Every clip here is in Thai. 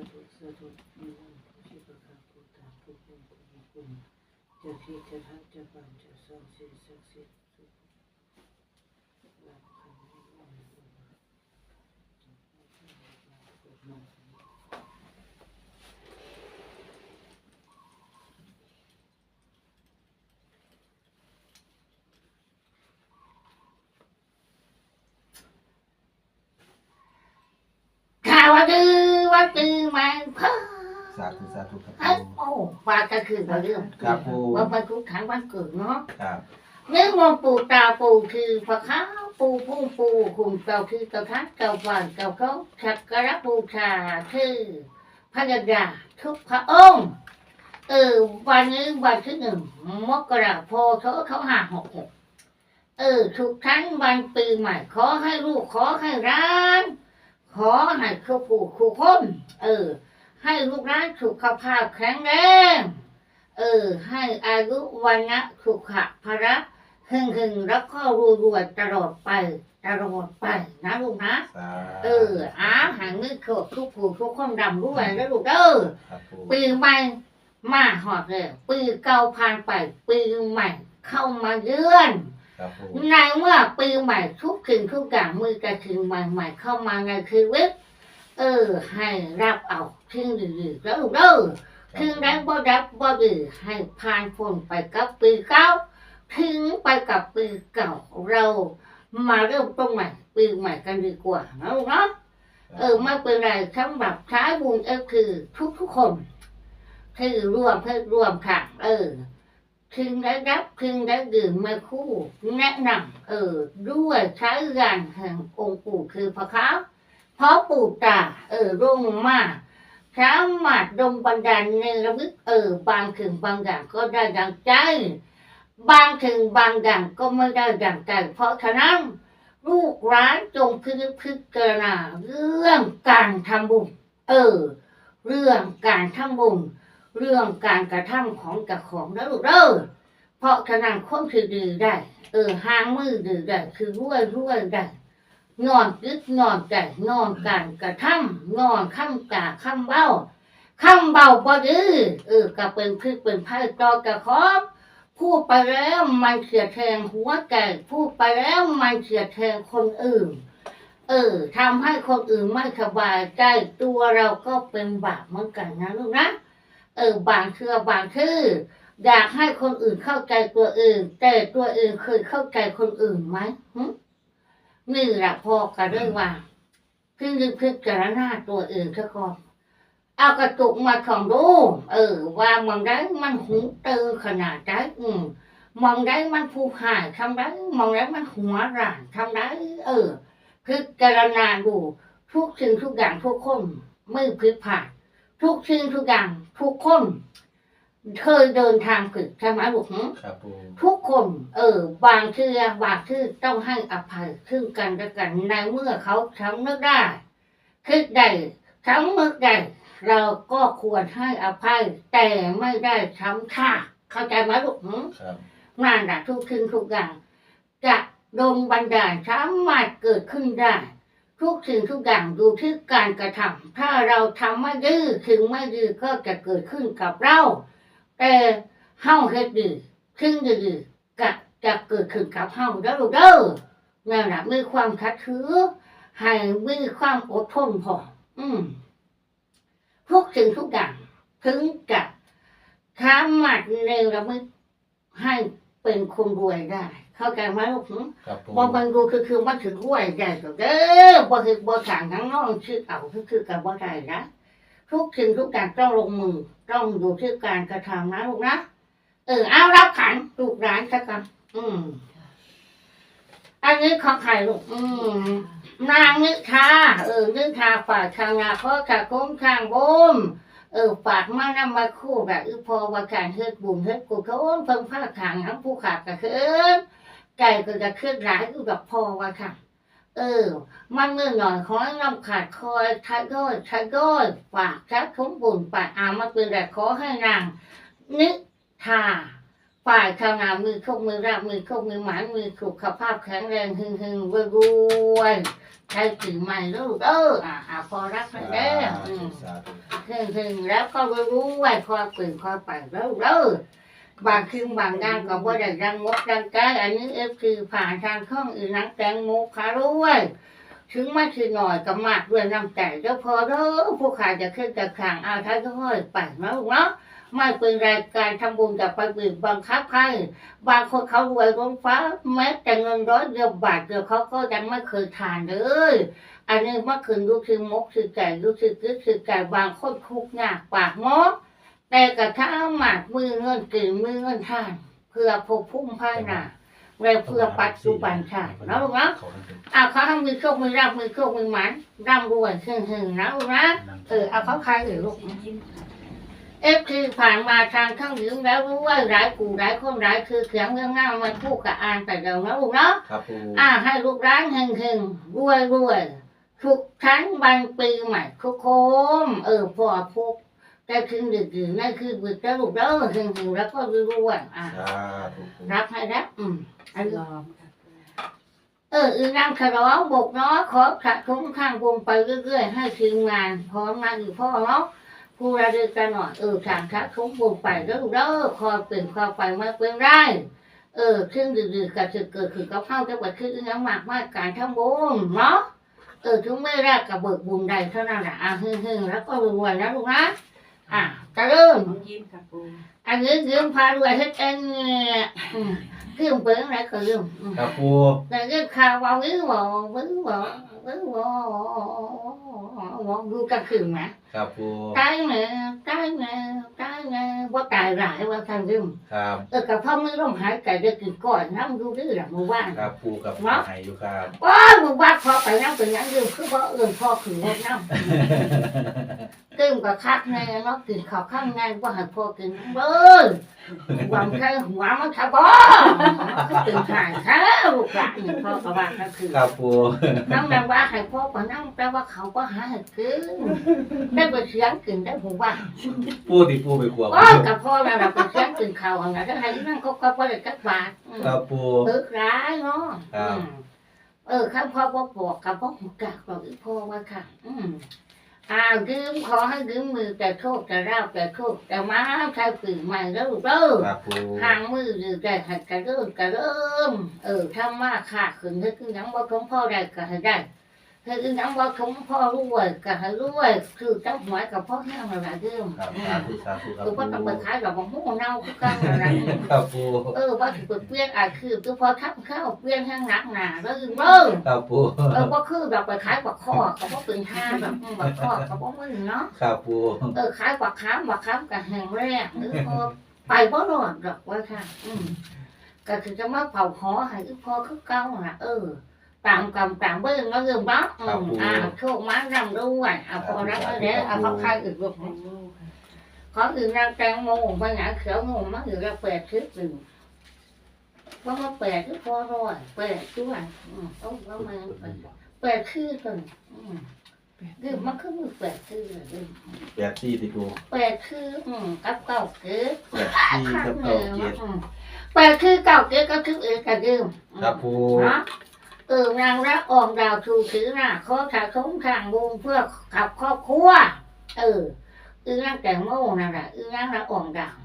าธุสาธุมีวันผู้ชีพการผู้ตามผู้คนผู้มีคุณจะคิดจะทักจะปันจะสอนสิ่งศักดิ์สิทธิ์สุขรับคำนิยมมา ข่าวว่าดื้อว่าดื้อมาเพิ่ม สาธุสาธุครับเอ้ยโอ้ว่าก็คือเราเรื่องครับปูว่าไปทุกครั้งวันเกิดเนาะครับเนื่องว่าปู่ตาปู่คือพระข้าวปู่พุ่งปู่หุ่นเก่าคือเก่าทัดเก่าหวานเก่าเขาชักกระบูชาคือพระยาทุกพระองค์เออวันนี้วันที่หนึ่งมกราคมเขาเขาหาหกหกเออทุกทั้งวันปีใหม่ขอให้ลูกขอให้ร้าน ขอให้ครูผู้ครูคนเออ ให้ลูกร้านสุขภาพแข็งแรง เออ ให้อายุวันนะสุขะภระหึงหึงๆแล้วก็รวยรวยๆตลอดไป ตลอดไปนะลูกนะสาเอออาหางมือโขดทุกผู้ทุกคนดำรวยแล้วลูกเด้อครับปูปีใหม่มาหอดเลยปีเก่าผ่านไป ปีใหม่เข้ามาเยือนครับปูในเมื่อปีใหม่ทุกสิ่งทุกอย่างมือกระถึงใหม่ๆเข้ามาในชีวิต เออ ให้รับเอาทิ้งดีๆแล้วเด้อถึงได้บ่รับบ่ดื้อให้ผ่านพ้นไปกับปีเก่าถึงไปกับปีเก่าเรา มาเริ่มต้นใหม่ปีใหม่กันดีกว่าเนาะเออไม่เป็นไรสำหรับท้ายบุญเออคือทุกทุกคนที่ร่วมเพื่อร่วมค่ะเออถึงได้รับถึงได้ดื่มมาคู่ แนะนำเออด้วยใช้ยานแห่งองค์ปู่คือพระเขา เพราะปู่ตาเออร่งมากสามารถดมบันดาลในระลึกเออบางถึงบางอย่างก็ได้ดังใจ บางถึงบางอย่างก็ไม่ได้ดังใจ เพราะฉะนั้นลูกร้านจงพิพิจารณาเรื่องการทำบุญเออ เรื่องการทำบุญเรื่องการกระทำของกับของนะลูกเด้อเพราะฉะนั้นคนคือดีได้ เออหางมือดีได้คือรวยรวยได้ งอนยึดงอนใจงอนการกระทำงอนข้ามกาข้ามเบ้าข้ามเบาบ่ดื้อเออก็เป็นพืชเป็นไผ่ต่อกระคอบพูดไปแล้วมันเสียแทงหัวใจพูดไปแล้วมันเสียแทงคนอื่น เออทำให้คนอื่นไม่สบายใจตัวเราก็เป็นบาปเหมือนกันนะลูกนะเออบางเชื่อบางชื่ออยากให้คนอื่นเข้าใจตัวเองแต่ตัวเองเคยเข้าใจคนอื่นไหมหึ นี่แหละพอกันเรื่องว่าพึ่งนึกพิจารณาตัวเองซะก่อนเอากระตุกมาของดู เออ ว่ามองได้มันหูตือขนาดได้อืมมองได้มันผู้หายทำได้มองได้มันหัวร่านทำได้ เออพิจารณาดูทุกสิ่งทุกอย่างทุกคนไม่ผิดพลาดทุกสิ่งทุกอย่างทุกคน เคยเดินทางผิดใช่ไหมลูกหึครับปูทุกคน เออ บางเชื่อบางชื่อต้องให้อภัยซึ่งกันและกันในเมื่อเขาทำนึกได้คิดได้ทำนึกได้เราก็ควรให้อภัย แต่ไม่ได้ทำท่าเข้าใจไหมลูกหึครับงานอะทุกสิ่งทุกอย่าง จะดงบันดาลสามารถเกิดขึ้นได้ ทุกสิ่งทุกอย่างอยู่ที่การกระทำถ้าเราทำไม่ดื้อถึงไม่ดื้อก็จะเกิดขึ้นกับเรา แต่เฮาเฮ็ดดีซึ่งดีๆก็จะเกิดขึ้นกับเฮาเด้อลูกเด้อนั่นแหละมีความคัดถือ ให้มีความอดทนพออืมทุกสิ่งทุกอย่างถึงจะสามารถเนรมิตให้เป็นคนรวยได้ เข้าใจไหมลูกหึครับปูบ่มันดูคือคือมันถึงรวยได้ก็เด้อบ่คือบ่สั่งทั้งน้องชื่อเอาคือคือกับบ่ได้นะ ทุกสิ่งทุกอย่างต้องลงมือ ต้องอยู่ที่การกระทำนะลูกนะเออเอารับขันลูกร้านสักกันอืม อันนี้ของใครลูกอืมนางนิทาเออนิทาฝากทางนาเพราะขาคุ้มทางบมเออฝากมานำมาคู่กับอีพอว่าการเฮ็ดบุญเฮ็ดกุศลเพิ่งพาทางทั้งผู้ขาดกระเคินไก่ก็จะขึ้นหลายอยู่กับพอว่าค่ะ เออ มันเมื่อหน่อยขอให้น้ำขาดคอยทายด้อยทายด้อยฝากชักทุ้มบุญฝากอามาเป็นแต่ขอให้นางนิทาฝ่ายชาวนามือโชคมือราบมือโชคมือหมายมือสุขภาพแข็งแรงหึงหึงรวยรวยใช้ถือใหม่ลูกเอออะอะพอรักไปสาแล้วอืธุมสาธุเฮงเฮงแล้วก็รู้ไว้คอยปืนคอยไปแล้วเด้อ บางคืนบางงานก็บ่ได้รังงดรังใจอันนี้เอฟคือผ่านทางช่องอื่นนักแตงโมคารู้ไว้ถึงมาคือหน่อยก็มากด้วยน้ำใจเจ้าพอเด้อผู้ขายจะขึ้นจะขังเอาท้ายก็ห้อยไปนะลูกเนาะไม่เป็นรายการทำบุญกับไปบีบบังคับใครบางคนเขารวยล้นฟ้า แม้แต่เงินร้อยเดียวบาทเดียวเขาก็ยังไม่เคยทานเลย อันนี้เมื่อคืนรู้สึกมกคือไก่รู้สึกคือคือไก่บางคนคุกยากปากมก แต่กระทั่งหมากมือเงินกินมือเงินทานเพื่อพบพุ่มภายหน้าและเพื่อปัจจุบันชาตินะลูกนะอะเขาทำมือโชคมือรับมือโชคมือหมันร่ำรวยหึ่งหึ่งๆนะลูกนะเออเอาเขาใครเออลูกเอฟคือผ่านมาทางข้างหญิงแล้วรู้ว่าหลายกูหลายคนหลายคือเขียงเรื่องง่ายมันพูดกับอ่านแต่เดียวนะลูกเนาะครับปูอ่าให้ลูกร้านเฮงเฮงรวยรวยทุกชั้นวันปีใหม่ทุกโคมเออพอพบ แต่คืนดึกๆนั่นคือบึกแล้วลูกเด้อเฮงเฮงแล้วก็รวยรวยอ่าสาธุปูรับให้รับอืมอันนี้อมเอออีนางขะร้องบกเนาะขอขัดคุ้มข้างวงไปเรื่อยๆให้ทีมงานพร้อมมาอีกพ่อเนาะผู้ระลึกกันหน่อยเออทางขัดคุ้มวงไปเด้อเด้อคอยเปลี่ยนคอยไปมาเป็นได้เออเครื่องดื่มๆกับจะเกิดคือกับข้าวจะเกิดขึ้นยังมากมากการทำบุญเนาะเออถึงไม่แรกกับเบิกบุญใดเท่านั้นแหละอะฮึ่งๆแล้วก็รวยๆนะลูกนะ อะจะเริ่มน้องยิ้มค่ะปูอันนี้ยืมพารวยเฮ็ดเองเนี่ยอืมยืมเปิ้งอะไรก็ยืมอืมครับปูแต่ยืมข่าวว่าวิวบ่วิวบ่วิวบ่บ่ดูกลางคืนนะครับปูตายแน่ตายแน่ตายแน่ว่าตายหลายว่าทางยืมครับเออกับพ่อมือร่มหายใจได้กินก่อนน้ำดูดื้อหลังมือว่างครับปูกับเนาะไห้อยู่ครับว้ามือว่างพอไปน้ำเป็นยังยืมคือพ่อเอื่นพ่อขืนน้ำกินกับคักแน่เนาะกินข้าวข้างในว่าให้พ่อกินเบ้อหวังใครหัวมันขับบ่ตื่นสายแท้ลูกหลานนี่พ่อกับว่าก็คือครับปูน้ำแดงว่าให้พ่อก็นั่งแปลว่าเขาก็หาให้กินได้ไปเสียงกินได้ผมว่าปูที่ปูไปขวบโอ้กับพ่อเราเราไปเสียงกินข้าวอันนั้นถ้าใครนั่งก็ก็บ่ได้กักบาทอืมครับปูตึกร้ายเนาะครับอืมเออข้าพ่อพ่อบอกกับพ่อหูกากบอกอีพ่อว่าค่ะ อืม อ่ายืมขอให้ยืมมือแต่โชคแต่ราบแต่โชคแต่มาใช้ฝืนใหม่แล้วลูกเด้อครับปูห่างมือหรือแต่หัดกระเริ่มกระเริ่มเออถ้ามาขาดขึ้นให้คือยังบ่ของพ่อได้ก็ให้ได้ ให้คือยังบ่ของพ่อรวยก็ให้รวยคือเจ้าหวยกับพ่อแห้งอะไรเดิมครับอืสามธุสาธุครับคือปูพ่อต้องไปขายดอกมะม่วงเน่าคือกันอะไรครับปูเออว่าถือเปลี่ยนอาคือคือพอทับข้าวเปลี่ยนข้างหนักหนาแล้วคือเบิ่งครับปูเออว่าคือแบบไปขายกว่าข้อเขาบอกเป็นห้าแบบอืมแบบข้อเขาบอกมึงเนาะครับปูเออขายกว่าค้ำกว่าค้ำกับแห่งแรกหรือพอไปบ่รอดดอกว่าค่ะ อืมก็คือจะมาเผาหอให้อีพอคือเก่าน่ะเออ ตามกรรมตามเบิ่งแล้วเรื่องบ้าอืมอ่าโชคมานำด้วยเอาพอรับแล้วเดี๋ยวเอาเขาขายอื่นลูกแตงโมค่ะขออื่นนางแตงโมมาหนาเขียวโมมาอื่นเราเปิดคลิปหนึ่งว่ามาเปิดที่พอร้อยเปิดด้วยอืมต้องว่ามาเปิดเปิดคือตัวนี้อืมคือมันคือมือเปิดคือเลยอืมแปดสี่ที่ปูเปิดคืออืมกับเก่าเกิดแปดสี่กับเก้าเจ็ดอืมเปิดคือเก่าเกิดก็คือเออกระดื่มครับปูเนาะ เออนางรักออกดาวชูถือหน้าข้อขาดของทางวงเพื่อขับครอบครัว เอออือนางแต่งโม่นั่นแหละอือนางรักออกดาว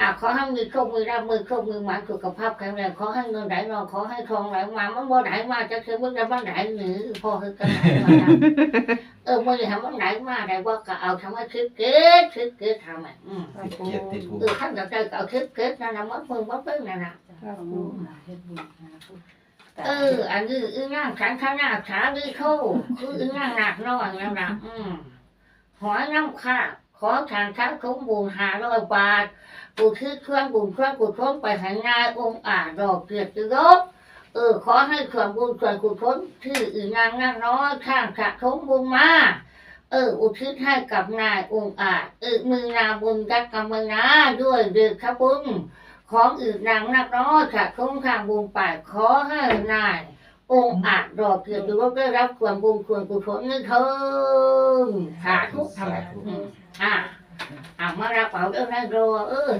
หากขอให้มือโชคมือรับมือโชคมือหมันสุขภาพแข็งแรงขอให้เงินไหลนองขอให้ทองไหลมามันบ่ไหลมาจะคือมึงจะมันไหลหรือพอคือกันไหลมาเออมึงจะทำมันไหลมาได้ว่าก็เอาทำให้คิดเกิดคิดเกิดทำอะอืมเออท่านจะใจก็เอาคิดเกิดนั่นแหละมันมึงมันเป็นนั่นแหละค่ะ เออ อันนี้อึ้งนั่งขันข้างหน้าขาดื้อโทคืออึ้งนั่งหนักนอยนั่นแหละอืมหอยน้ำข้าขอทางท้าคุ้มบุญหาร้อยบาทกูคือเครื่องบุญเครื่องกุศลไปหางานองค์อาดอกเกียรติยศเออ ขอให้ส่วนบุญส่วนกุศลที่อึ้งนั่งนั่งน้อยข้างสะสมบุญมาเออ อุทิศให้กับนายองค์อาจเออมือนาบุญกักกำมือนาด้วยเดือขบุญ ของอื่นนางนักน้อยค่ะคงทางบุญไปขอให้นายองค์อาจดอกเกียรติยศได้รับส่วนบุญส่วนกุศลนี่เถิงสาธุทำไมอืมอะอะมารับเอาเรื่องนายรอเออ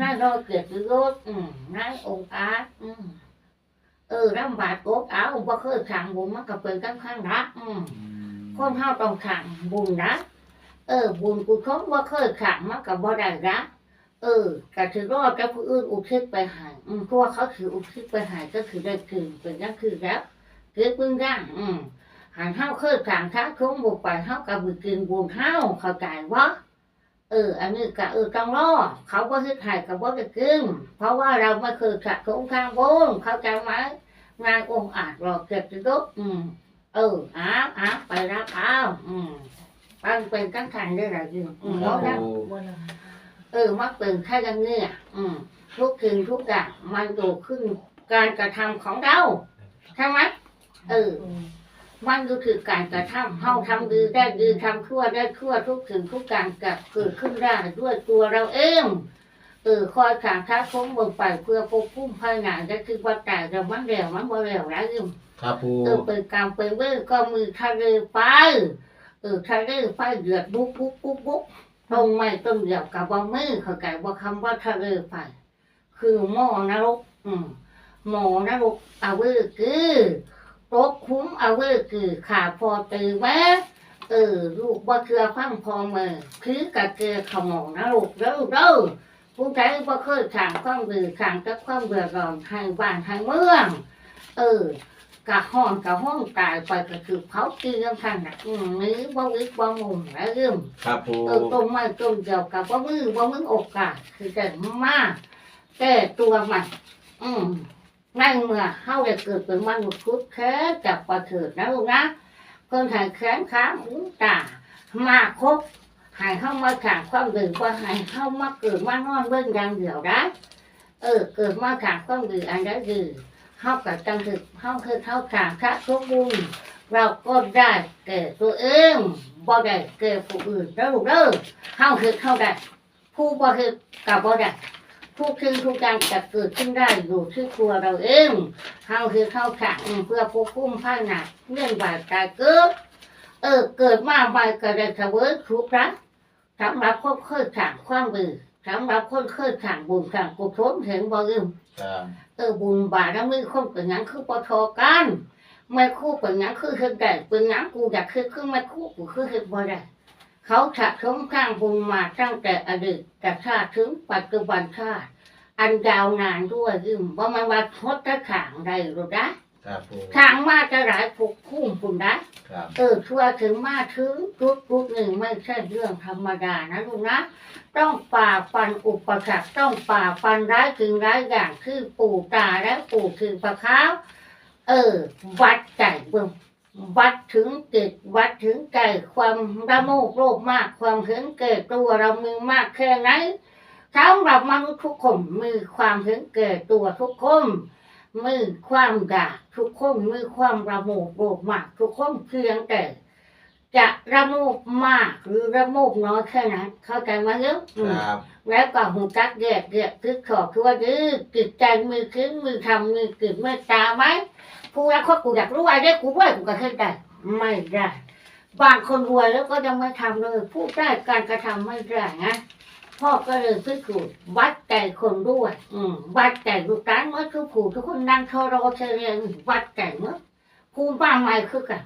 นายรอเกียรติยศอืมนายองค์อาจอืมเออร่ำบาดโกเอาบ่เคยสั่งบุญมันก็เป็นกันข้างรักอืมคนเฮาต้องสั่งบุญนะเออบุญกุศลว่เคยขังมันกับบ่ได้ละ เออก็ถือรอดกับผู้อื่นอุทิศไปใหายอืมเพราะว่าเขาถืออุทิศไปใหายก็คือได้คืนเป็นก็คือแล้วเกิดพึ่งร่างอืมหันเท้าเคยขังท้าคงบุกไปเท้ากับบุกินบุญเท้าเข้าใจวะเออ อันนี้ก็เออต้องรอเขาก็คิดหายกับว่าจะกินเพราะว่าเราไม่เคยขัดสงข้างบนเข้าใจไหมนายองค์อาจรอเก็บจะยกอืม เอออ้าวอ้าวไปรับอ้าวอืมตั้งเป็นตั้งขันได้หรอยิงอืมครัแล้บวนะปู เออมาเป็นแค่ยังเนี่ยอืมทุกสิ่งทุกอย่างมันอยู่ขึ้นการกระทำของเราใช่ไหมเออ มันก็คือการกระทำเฮาทำดีได้ดีทำชั่วได้ชั่วทุกสิ่งทุกการเกิดเกิดขึ้นได้ด้วยตัวเราเองเออคอยสั่งท้าคงเบิ่งไปเพื่อปกคุ้มภายในก็คือว่าแต่เรามันเร็วมันบ่เร็วแล้วยิงครับปูเออเป็นกรรมเป็นเวรก็มือทะเลไฟเออทะเลไฟเดือดบุ๊บบุ๊บบุ๊บบุ๊บ ตรงไม่ต้นเดียวกับว่ามือเขาไก่ว่าคำว่าทะเลไฟคือหม้อนรก อืมหม้อนรกเอาเวอร์คือรกคุ้มเอาเวอร์คือขาพอตือแม่เออลูกว่าเคือฟังพอมือคือกะเกลือขมองนรกเด้อเด้อผู้ใจว่าเคยขังความดื้อขังกับความเบื่อร้อนทางบ้านทางเมือง เออ กะห้องกะห้องตายไปก็คือเผาเกลียงทันน่ะอืมนี้บ่วิกบ่มุมแล้วเรื่องครับปูเออตรงไม้ตรงเดียวกับว่ามือว่ามึงโอกาสคือแต่มาแก้ตัวมันอืมในเมื่อเฮาได้เกิดเป็นมนุษย์พุทธแค่จับประเถิดนะลูกนะเพิ่นใหายแขนขาหูตามาครบใหายเข้ามาขางความดื่มว่าใหายเข้ามาเกิดมานอนเบิ่งอย่างเดียวได้เออเกิดมาขางความดื่มอันใดดื่ม เข้ากับจังถึกเข้าคือเข้าขางพระทุกบุญเราก็ได้แก่ตัวเองบ่ได้แก่ผู้อื่นแล้วเด้อเข้าคือเข้าได้ผู้บ่คือกับบ่ได้ทุกสิ่งทุกอย่างจะเกิดขึ้นได้อยู่ที่ตัวเราเองเข้าคือเข้าขางเพื่อควบคุมภายในเรื่องบาดตายเกิดเออเกิดมาใบก็ได้เสวยทุกข์รักสำหรับคนเคยขางความดีสำหรับคนเคยขางบุญขางกุศลเห็นบ่ลืมครับ เออบุญบาปแล้วมือคนเป็นงั้นคือปทอกันไม่คู่เป็นงั้นคือเฮ็ดได้เป็นงั้นกูอยากคือคือไม่คู่กูคือเฮ็ดบ่ได้เขาสะสมสร้างบุญมาตั้งแต่อดีตแต่ชาติถึงปัจจุบันชาติอันยาวนานด้วยยิ่งว่ามันว่าทดตะขางได้หรือได้ ครับปูทางมาจะหลายผูกคุ้มปุ่นได้ครับ เออชั่วถึงมาถึงจุดจุดหนึ่งไม่ใช่เรื่องธรรมดานะลูกนะ ต้องฝ่าฟันอุปสรรคต้องฝ่าฟันร้ายถึงร้ายอย่างคือปู่ตาและปู่คือประค้าวเออ วัดใจเบิ่งวัดถึงจิตวัดถึงใจความระโมกโลภมาก ความเห็นเกิดตัวเรามีมากแค่ไหนสำหรับมนุษย์ทุกคนมีความเห็นเกิดตัวทุกคน มีความอยากทุกคนมีความระโมกโลภมาก ทุกคนเพียงแต่จะระโมกมากหรือระโมกน้อยแค่นั้นเข้าใจไหมเยอะอืมครับ แล้วก็หูจักแยกแยกคือขอบคือว่าดื้อจิตใจมือคืนมือทำมือกิดเมตตาไหมผู้รักคนกูอยากรู้ว่าได้กูด้วยกูก็ขึ้นได้ไม่ได้บางคนรวยแล้วก็ยังไม่ทำเลย พูดได้การกระทำไม่ได้นะ พ่อก็เลยพิสูจน์วัดใจคนด้วย อืม วัดใจลูกหลานเมื่อทุกผู้ทุกคนนั่งเทารอเชียนวัดใจเมื่อผู้บ้านใหม่คือกัน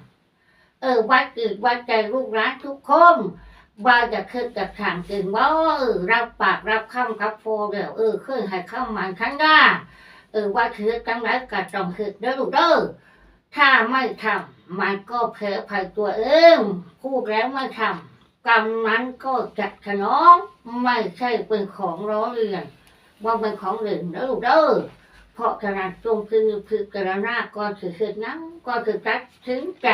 เออ วัดจิตวัดใจลูกหลานทุกคนว่าจะคือจะถามจริงว่าเออรับปากรับคำกับโฟเดี๋ยวเออเคยให้เข้ามาทั้งได้าเออว่าคือจังไรกัดจองคือเด้อลูกเด้อถ้าไม่ทำมันก็แพ้ภัยตัวเองพูดแล้วไม่ทำ กรรมนั้นก็จะขนองไม่ใช่เป็นของร้อเรียนว่าเป็นของเหลนเด้อลูกเด้อเพราะขนาดจงคือคือกระนาก่อนคือคือนั้นก่อนคือตัดถึงใจ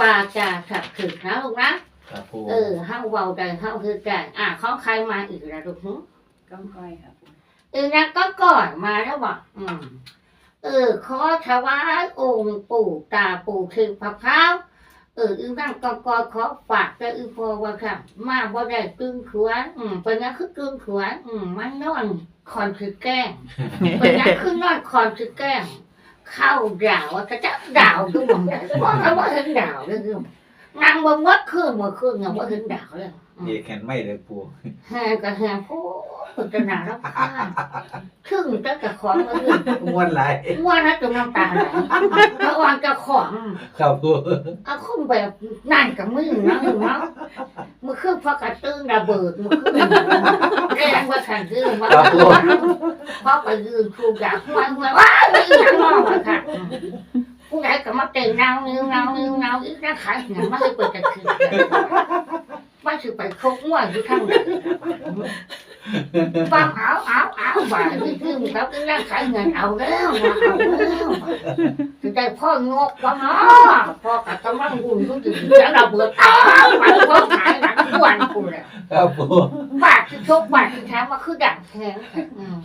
วาจาสักถึกนะลูกนะครับปูเออห้าเบาใจห้าคือใจอะเขาใครมาอีกแล้วลูกหึก้องก้อยครับเออนะก็ก่อนมาแล้วบอกอืมเออขอถวายองค์ปู่ตาปู่คือพระพร้าว เอออึ้งนั่งก็กอขอฝากแต่อึ้งพอว่าค่ะ มาบ่ได้ตึงขวนอืมเป็นยังคือตึงขวนอืมมันนอนคอนคือแกล้งเป็นยังคือนอนคอนคือแกล้ง เข้าดาวอะกระจับดาวดูมันว่าเขาว่าเห็นดาวเลยคือนางบ่วัดคืนเมื่อคืนยังบ่เห็นดาวเลยอืม เดียแขนไม่เลยปูแห่ก็แห่ผู้พุทธนารับข้านครึ่งจะกะของมาเรื่องม้วนไหลายว่านะจนน้ำตาไหลพระวันจะของครับปูเอาคนแบบนั่นกับมือนะเนาะมืมื่อคืนพอกระตื้นระเบิดมื่อคืนแรงว่าขันตื้นว่าพอไปยืนครูอยากว่าว่าว้าวไม่อยากมองอะค่ะผู้ใดก็มาเต้นเงาเงาเงาเงาเงาอีกนะขายเงินมาให้เปิดจะคืน ว่าถือไปคกง่วงอยู่ข้างหลังฟังเอาเอาเอาบ่ายนี่คือมันเขาเป็นร่างขายเงินเอาแล้วมาเอาแล้วถึงได้พ่องกว่าเนาะพ่อกับกำลังวุ่นรู้สึกจะระเบิดอ้าวมันพ่อขายหนังอ้วนกูเลยครับปูบาทคือชกบาทคือถามว่าคือดังแข็งอืม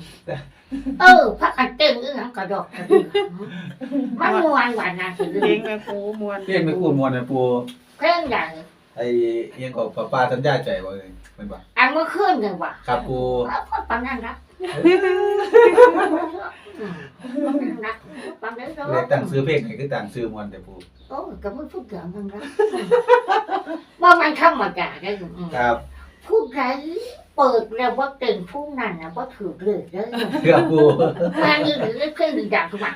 เออพักกันเต้นอึ้งกระดอกกระเดื่องมันมวนหวานนาสิเพลงแม่ปูมวนเรียกไม่ปูมวนนะปูเพลงใหญ่ ไอ้เอียงของป้าป้าสัญญาใจว่าเลยเป็นปะอันเมื่อคืนเลยว่ะครับปูแล้วก็ปังนั่นรักอืมปังนั่นรักปังได้แล้วเลยตั้งซื้อเพลงไหนคือตั้งซื้อมวนแต่ปูโอ้ก็ไม่พูดเกี่ยวกันรักว่ามันธรรมดาได้อืมครับผู้ใดเปิดแล้วว่าเก่งผู้นั้นนะว่าถือเลยเด้อครับปูงานนี้หรือเครื่องดื่มด่างทุกวัน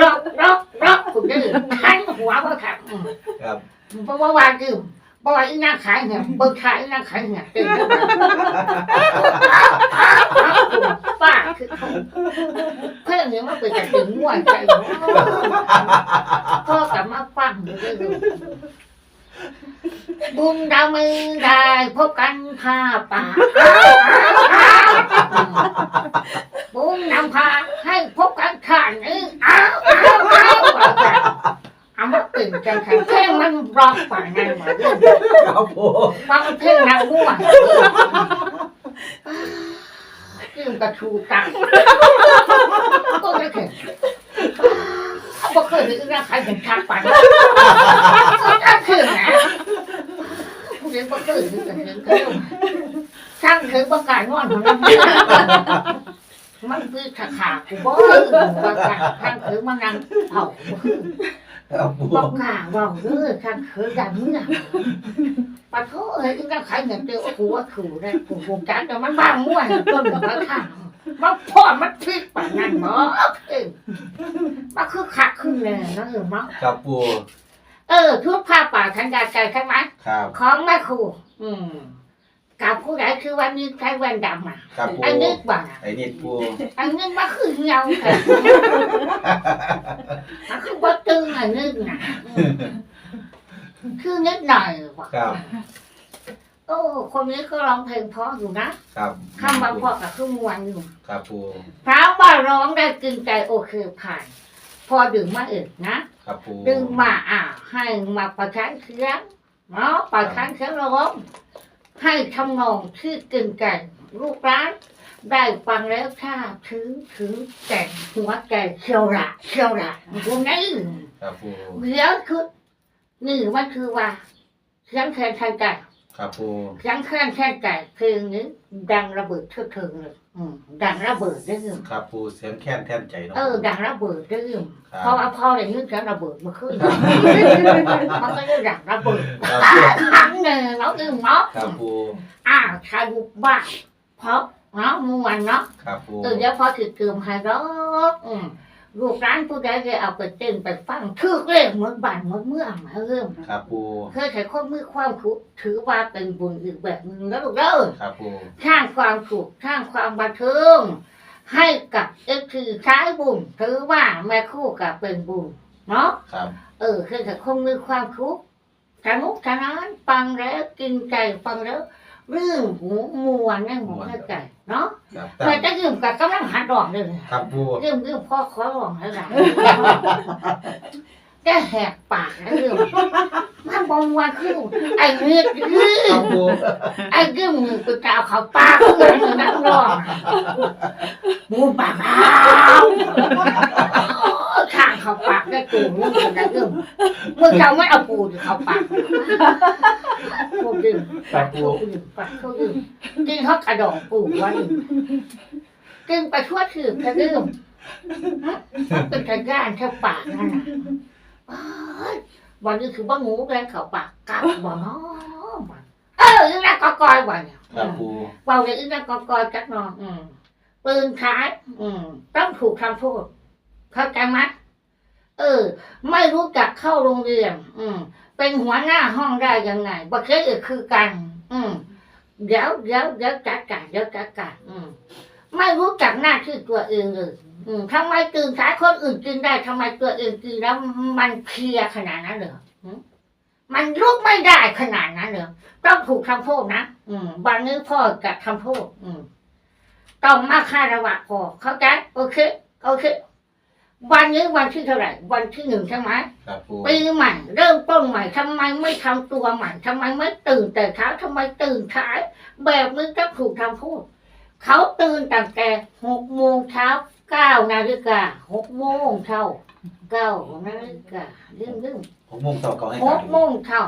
ร็อกร็อกร็อกคุณดื้อทัน หัวว่าค่ะครับเพราะว่าวางดื่มเพราะว่าอีน่าขายเนี่ยเบิกขายอีน่าขายเนี่ยตื่นขึ้นมาป้าคือเขาเพื่อนเนี่ยมันเป็นจะถึงม่วนใจพ่อกลับมาฟังเลยบุญดามือได้พบกันผ้าป่า บุญนำพาให้พบกันข่านนี้อ้าวอ้าวอ้าว เอามาตื่นกันค่ะเพลงมันร้องป่านั่นหมดครับปูฟังเพลงนางม่วงตื่นกระชูตังก็ไม่เคยบ่เคยเห็นนะใครเป็นชักป่านชักขึ้นนะผู้เรียนบ่เคยเห็นกันเห็นกันช่างถึงประกาศนอนของเรามันคือขาขากูบ่ประกาศช่างถึงมานั่งเผา ครับปูบอกกล้าเว่าเด้อช่างเคยดังเมื่อปะโถเอ้ยก็ขายเงินเดียวโอ้โหว่าถูกเลยกูคงจัดแต่มันบ้างมั่วต้นหนึ่งราคามันพอมันพลิกป่านนั้นบ่เอ้ยมันคือขาดขึ้นเลยนะเออมั้งครับปูเออทุกผ้าป่าทันยาใจใช่ไหมครับของแม่ครูอืม กับผู้ใดคือวันนี้ใช้แว่นดำอะครับปูอันนี้บ้างไอ้นี่ปูอันนี้มันคือเงาค่ะมันคือบ่ตึงอันนี้น่ะอืมคือนิดหน่อยว่ะครับ โอ้คนนี้ก็ร้องเพลงเพราะอยู่นะครับคำบางพอกับครึ่งวันอยู่ครับปูถามว่าร้องได้กินใจโอเคผ่าน พอดื่มมาเอกนะครับปูดึงมาอ่าให้มาประชันเสียงเนาะประชันเสียงร้อง ให้ทำนองที่กินใจลูกร้านได้ฟังแล้วถ้าถึงถึงแต่หัวใจเชียวระเชียวระตรงนี้ครับปูเดี๋ยวคือนี่มันคือว่าเสียงแคนแทนใจครับปูเสียงแคนแทนใจเพลงนี้ดังระเบิดเทือกเทิงเลย อืมดังระเบิดได้ยินครับปูเสียงแค้นแท่นใจเนาะ เออดังระเบิดได้ยินครัเพราะบว่าพ่อได้ยินเสียงระเบิดเมาขึ้นมันก็จะดังระเบิดครับอ่าปูครั้งหนึ่งเนาะอืมเนาะครับปูอ่าชายบุกบ้านเพราะเนาะมวนเนาะครับปูเออเดี๋ยวพอถือเติมให้รอกอืม ลูกร้านผู้ใดจะเอาไปเต้นไปฟังทึกเลยเหมือนบ้านเหมือนเมืองมาเริ่มครับปูเคยใช้ข้อมือความคุถือว่าเป็นบุญอีกแบบหนึ่งแล้วลูกเด้อครับปูสร้างความสุขสร้างความบันเทิงให้กับเอฟซีใช้บุญถือว่าแม่คู่กับเป็นบุญเนาะครับ เออเคยใช้ข้อมือความทุกข์สนุกสนานฟังแล้วกินใจฟังแล้ว เรื่องหูมวนในหัวใจเนาะครับแต่จะยืมกับกำลังหัดดอกเลยครับปูยืมยืมพ่อขอร้องแล้วล่ะแกแหกปากนะยืมมันบองวันคือไอ้เรียกยืครับมปูไอ้ยืมมือไปกล่าวเขาปากเพื่อนอยู่นักร้องบูมปากเอาข้าง เขาปากได้ตูมึงนะยืมมึงเขาไม่เอาปูเขาปากปูยืมครับปูเขายืมปากเขายืมกินเขากระดองปูไว้กินไปทั่วถือแค่ยืมเป็นทายานแค่ปากนั่นน่ะวันนี้คือว่างูแรงเขาปากกัดบ่เนาะมันเอออีนั่นก็กอยวันเนี่ยครับปูเบาเลยอีนั่นก็กอยจักนอนอืมปืนท้าย อืมต้องถูกทำโทษเข้าใจไหม เออ ไม่รู้จักเข้าโรงเรียน อืม เป็นหัวหน้าห้องได้ยังไงบ่เคยเออคือกัน อืมเดี๋ยวเดี๋ยวเดี๋ยวจัดการเดี๋ยวจัดการอืม ไม่รู้จักหน้าที่ตัวเองเลยอืมทำไมตื่นสายคนอื่นกินได้ทำไมตัวเองกินแล้วมันเพลียขนาดนั้นเหรอหืมมันลุกไม่ได้ขนาดนั้นเหรอต้องถูกทำโทษนะอืมวันนี้พ่อจะทำโทษอืมต้องมาคาระวะพอเข้าใจโอเค โอเค วันนี้วันที่เท่าไหร่วันที่หนึ่งใช่ไหมครับปูปีใหม่เริ่มต้นใหม่ทำไมไม่ทำตัวใหม่ทำไมไม่ตื่นแต่เช้าทำไมตื่นสายแบบนี้ก็ถูกทำโทษเขาตื่นตั้งแต่หกโมงเช้าเก้านาฬิกาหกโมงเช้าเก้านาฬิกาเรื่องเรื่องหกโมงต่อเก่าให้หกันกโมงเช้า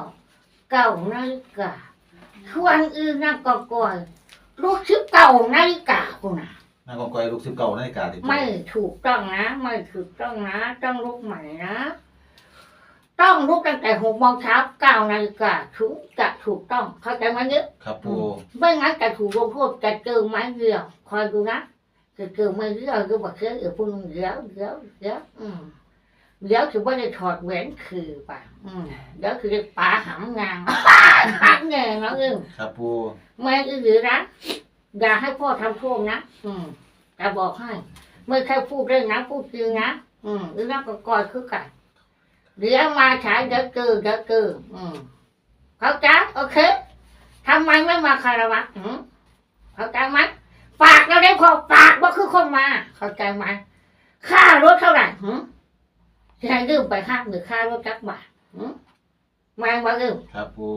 เก้านาฬิกาชวนอื่นนั่งก่อนก่อนลูกชิบเก้านาฬิกาคุณน่ะ นางกองกอยลูกสิบเก่านาฬิกาติปูไม่ถูกต้องนะ ไม่ถูกต้องนะ ต้องลุกใหม่นะ ต้องลุกตั้งแต่หกโมงเช้าเก้านาฬิกาถึงจะถูกต้อง เข้าใจไหมเนี่ยครับปูไม่งั้นจะถูกลงโทษจะเจอไม้เรียวคอยดูนะจะเจอไม้เรียวก็บอกเชื่อเออพุ่งเดี๋ยวเดี๋ยวเดี๋ยวอืมเดี๋ยวถือว่าจะถอดแหวนคือป่ะอืมเดี๋ยวคือจะปาหำงางปาแง่เนาะเองครับปูไม่อือหรือนะ อย่าให้พ่อทำโทษนะอืมแต่บอกให้ไม่ใช่พูดเรื่องนะพูดจริงนะอืมหรือนักก็กอยคือกันเดี๋ยวมาฉายเดี๋ยวเจอเดี๋ยวเจออืมเข้าใจโอเคทำไมไม่มาคารวะอืมเข้าใจไหมปากเราได้พอปากว่าคือคนมา เข้าใจไหมค่ารถเท่าไหร่หืมจะให้ลืมไปห้าหรือค่ารถจักบาทหืมแมงว่าลืมครับปู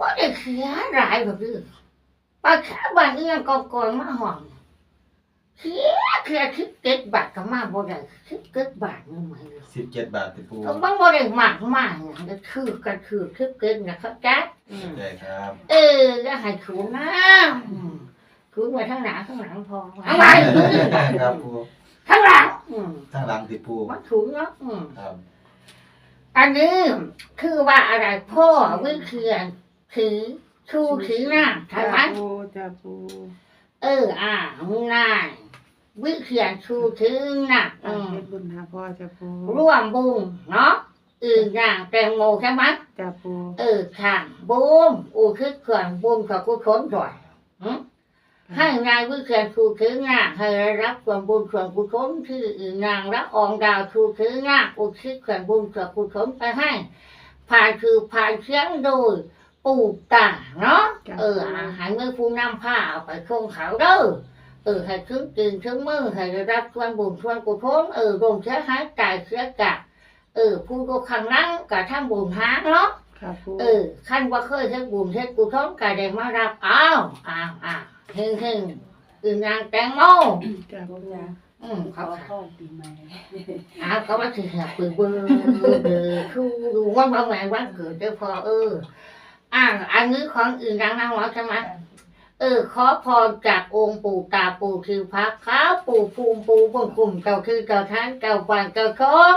ว่าได้เสียหลายแบบนี้ ปลาแค่บางเรื่องกองกองมาห่องเสียแค่คิดเก็ดบาทก็มาบ่ได้คิดเก็ดบาทนี่ไหมสิบเจ็ดบาทติปูก็มันบ่ได้มากมากอย่างก็คือกันคือคิดเก็ดนะครับจ๊ะอืมใช่ครับ เออก็ให้ถูกนะอืมถูกไว้ทั้งหน้าทั้งหลังพอเอาไว้ครับปูทั้งหลังอืมทั้งหลังติปูมันถูกเนาะอืมครับอันนี้คือว่าอะไรพ่อวิเชียนถือ ชูถือหน้าใช่ไหมจ้าปูจ้าปูเออ อ่าง่ายวิเขียนชูถึงหนักอ่าอืมเฮ็ดบุญหาพ่อจ้าปูร่วมบุญเนาะอื่นอย่างแตงโมใช่ไหมจ้าปูเออข้างบุญอูคือเขื่อนบุญกับกุศลด้วยหึให้นายวิเขียนชูถึงหนักให้รับส่วนบุญส่วนกุศลที่อื่นนางละอองดาวชูถึงหนักอุทิศเขื่อนบุญส่วนกุศลไปให้ผ่านคือผ่านเชียงโดย ปู่ตาเนาะเอออาหารเมื่อผู้นำผ้าเอาไปคงเขาเด้อเออให้ถึงตื่นถึงมือให้ได้รับส่วนบุญส่วนกุศลเออรวมเสียหายกายเสียกะเออผู้ดูข้างนั้นก็ทำบุญหาเนาะค่ะปูเออขั้นว่าเคยเฮ็ดบุญเฮ็ดกุศลก็ได้มารับอ้าวอ้าวอ้าวเฮงเฮงคือนางแตงโมจ้าปูอืมขเขาอขายพรปีใหม่อ้าวก็ว่าสิหักปืนเบอร์เบอร์ทูดูวันวันแหวนวันเกิดเด้อพอเออ อ่างอันนี้ของอื่นนางนางร้อใช่ไหมเออ ขอพรจากองค์ปู่ตาปู่คือพระขาวปู่ภูมิปู่บนกลุ่มเจ้าคือเจ้าท่านเจ้าป่านเจ้าชอบ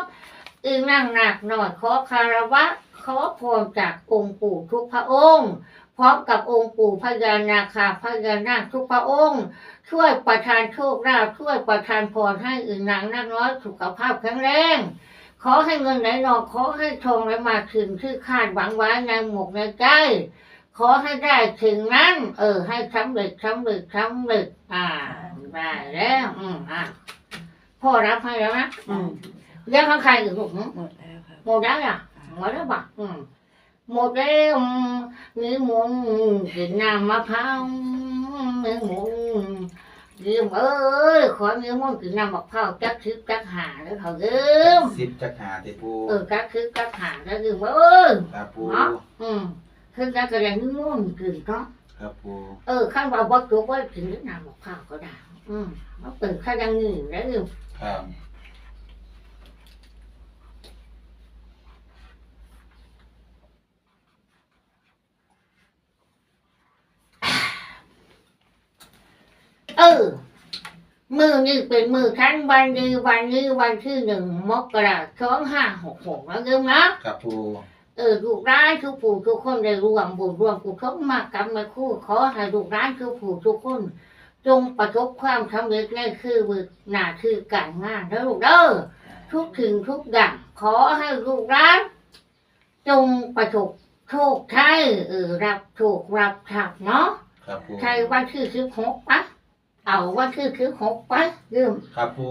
อึงนั่งหนักหน่อยขอคารวะ ขอพรจากองค์ปู่ทุกพระองค์พร้อมกับองค์ปู่พญานาคาพญานาคทุกพระองค์ ช่วยประทานโชคลาภช่วยประทานพรให้อึงนางนักน้อยสุขภาพแข็งแรง ขอให้เงินไหลนองขอให้ทองไหลมาถึงที่คาดหวังไว้ในหมกในใจ ขอให้ได้ถึงนั้น เออ ให้สำเร็จสำเร็จสำเร็จอ่าได้แล้วอืมอะพ่อรับให้แล้วนะอืมเรื่องของใครอีกลูกหือหมดแล้วครับหมดแล้วอะหมดแล้วบ่ะอืมหมดแล้วอืมนี่หมุนกินน้ำมะพร้าวนี่หมุ นยืมเอ้ยขอนี่หมุนกินน้ำมะพร้าวจักชิบจักหาแล้วเขายืมสิบจักหาติปูเออจักชิบจักหาแล้วยืมเอ้ยครับปูเนาะอืมคือการแสดงนี่หมุนกินเนาะครับปูเออขั้นว่าวัดตัวว่าถึงแนะนำบอกข้าวก็ได้อืมมันเป็นข้ายังหนึ่งแล้วอยู่ครับ เออ มือนี่เป็นมือขั้นวันดีวันนี้วันที่หนึ่งมกราสองห้าหกหกแล้วยืมนะครับปูเออลูกร้านทุกผู้ทุกคนได้รวมบุญรวมกุศลมากกับมาคู่ขอให้ลูกร้านทุกผู้ทุกคนจงประสบความสำเร็จในคือวิหน้าคือการงานแล้วลูกเด้อทุกถึงทุกอย่างขอให้ลูกร้านจงประสบโชคใช่เออรับโชครับขับเนาะครับปูใช่วันที่สิบหกปะ เอาวันที่สิบหกปะยืมครับปู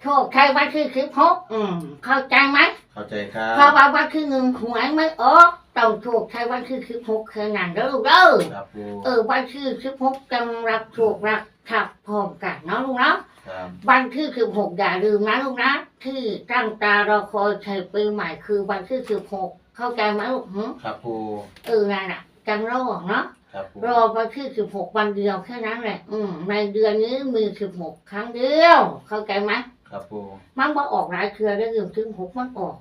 โชคใช่วันที่สิบหกอืมเข้าใจไหมเข้าใจครัเพราะบว่าวันที่หนึ่งหวยไม่ออกต้องโชคใช่วันที่สิบหกแค่นั้นเด้อลูกเด้อครับปูเออวันที่สิบหกจงรับโชครับขับพร้อมกันเนาะลูกเนาะครับวันที่สิบหกอย่าลืมนะลูกนะที่ตั้งตารอคอยใช้ปีใหม่คือวันที่สิบหกเข้าใจไหมลูกหึครับปูเออนั่นแหละจังรอเนาะ ครับปูรอวันที่สิบหกวันเดียวแค่นั้นแหละ อืมในเดือนนี้มีสิบหกครั้งเดียว เข้าใจไหมครับปูมันบ่ออกหลายเครือได้ยืมถึงหกมันออก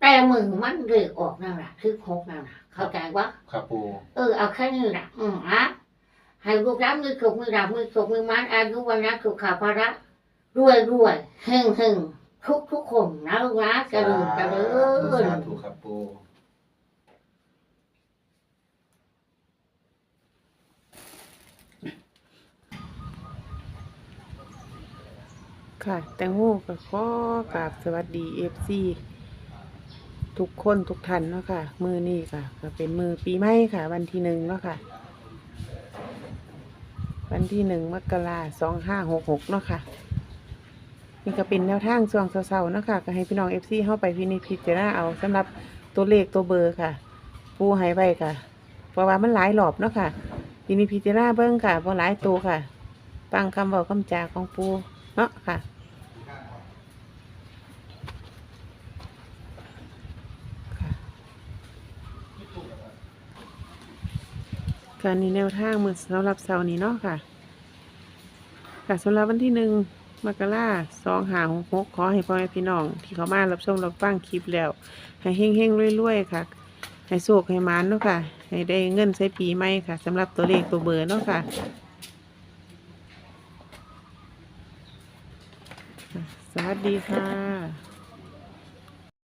แต่มือมันเดือออกนั่นแหละถึงหกนั่นแหละเข้าใจวะครับปูเออเอาแค่นี้แหละอืมอะให้ลูกรักมือสุกมือดับมือสุกมือมันอายุวันนะสุขภาระรวยรวยเฮงเฮงทุกทุกคนนะลูกนะเจริญเจริญสาธุครับปู ค่ะ แตงโมก็ขอกราบสวัสดีเอฟซีทุกคนทุกท่านเนาะค่ะ มือนี่ค่ะ ก็เป็นมือปีใหม่ค่ะ วันที่หนึ่งเนาะค่ะ วันที่หนึ่งมกราสองห้าหกหกเนาะค่ะ นี่ก็เป็นแนวทางช่วงเสาๆเนาะค่ะ ก็ให้พี่น้องเอฟซีเข้าไปพินิจพิจารณาเอาสำหรับตัวเลขตัวเบอร์ค่ะ ปูหายไปค่ะ เพราะว่ามันหลายหลอบเนาะค่ะพินิจพิจารณาเบิ้งค่ะเพราะหลายตัวค่ะฟังคำบอกคำจาของปูเนาะค่ะ การนี้แนวทางมือสำหรับเสาร์นี้เนาะค่ะค่ะสำหรับวันที่หนึ่งมกราสองหาหกหกขอให้พ่อแม่พี่น้อง ที่เขามารับชมรับฟังคลิปแล้ว ให้เฮงเฮงรวยๆค่ะ ให้โชคให้มานเนาะค่ะ ให้ได้เงินใช้ปีใหม่ค่ะสำหรับตัวเลขตัวเบอร์เนาะค่ะสวัสดีค่ะ